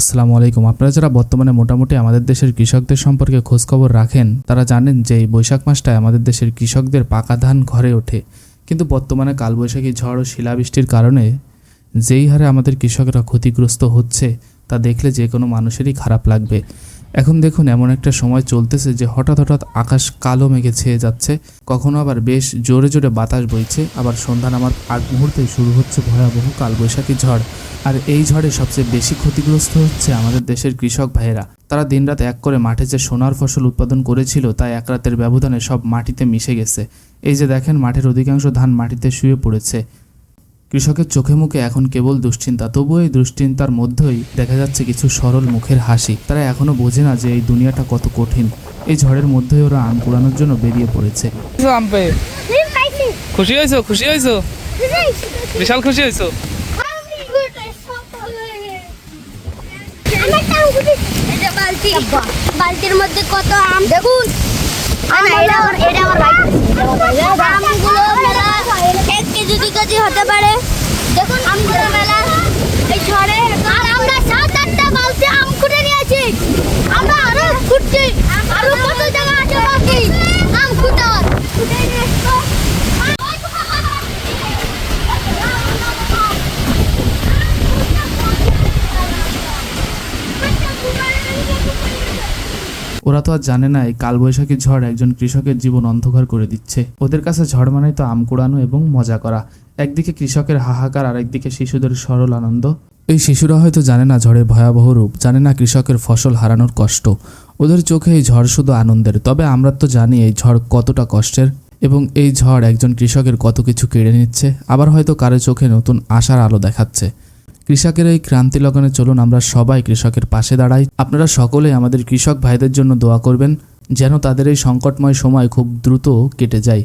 আসসালামু আলাইকুম। আপনারা যারা বর্তমানে মোটামুটি আমাদের দেশের কৃষকদের সম্পর্কে খোঁজখবর রাখেন, তারা জানেন যে এই বৈশাখ মাসটায় আমাদের দেশের কৃষকদের পাকা ধান ঘরে ওঠে। কিন্তু বর্তমানে কালবৈশাখী ঝড় ও শিলাবৃষ্টির কারণে যেই হারে আমাদের কৃষকরা ক্ষতিগ্রস্ত হচ্ছে, তা দেখলে যে কোনো মানুষেরই খারাপ লাগবে। এখন দেখুন এমন একটা সময় চলতেছে যে হঠাৎ হঠাৎ আকাশ কালো মেঘে ছেয়ে যাচ্ছে। কখনো আবার বেশ জোরে জোরে বাতাস বইছে, আবার সন্ধ্যা নামার আগ মুহূর্তেই শুরু হচ্ছে ভয়াবহ কালবৈশাখী ঝড়। আর এই ঝড়ে সবচেয়ে বেশি ক্ষতিগ্রস্ত হচ্ছে আমাদের দেশের কৃষক ভাইয়েরা। তারা দিনরাত এক করে মাঠে যে সোনার ফসল উৎপাদন করেছিল তা এক রাতের ব্যবধানে সব মাটিতে মিশে গেছে। এই যে দেখেন, মাঠের অধিকাংশ ধান মাটিতে শুয়ে পড়েছে। কৃষকের চোখে মুখে এখন কেবল দুশ্চিন্তা তবুও এই দুশ্চিন্তার মধ্যেই দেখা যাচ্ছে কিছু সরল মুখের হাসি। তারা এখনও বোঝে না যে এই দুনিয়াটা কত কঠিন। এই ঝড়ের মধ্যেই ওরা আম কুড়ানোর জন্য বেরিয়ে পড়েছে। খুশি হয়েছো? খুশি হয়েছো? বিশাল খুশি হয়েছো? বালতির মধ্যে কত আম? দেখুন। আমগুলো মেলা এক কেজি হতে পারে। দেখুন ওরা তো আর জানে না, এই কালবৈশাখী ঝড় একজন কৃষকের জীবন অন্ধকার করে দিচ্ছে। ওদের কাছে ঝড় মানেই তো আম কুড়ানো এবং মজা করা। একদিকে কৃষকের হাহাকার আর একদিকে শিশুদের সরল আনন্দ। এই শিশুরা হয়তো জানে না ঝড়ের ভয়াবহ রূপ, জানে না কৃষকের ফসল হারানোর কষ্ট। ওদের চোখে এই ঝড় শুধু আনন্দের, তবে আমরা তো জানি এই ঝড় কতটা কষ্টের এবং এই ঝড় একজন কৃষকের কত কিছু কেড়ে নিচ্ছে, আবার হয়তো কারও চোখে নতুন আশার আলো দেখাচ্ছে। কৃষকের এই ক্রান্তি লগনে চলুন, আমরা সবাই কৃষকের পাশে দাঁড়াই। আপনারা সকলেই আমাদের কৃষক ভাইদের জন্য দোয়া করবেন, যেন তাদের এই সংকটময় সময় খুব দ্রুত কেটে যায়।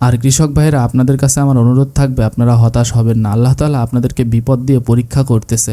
আর কৃষক ভাইয়েরা, আপনাদের কাছে আমার অনুরোধ থাকবে, আপনারা হতাশ হবেন না। আল্লাহ তালা আপনাদেরকে বিপদ দিয়ে পরীক্ষা করতেছে।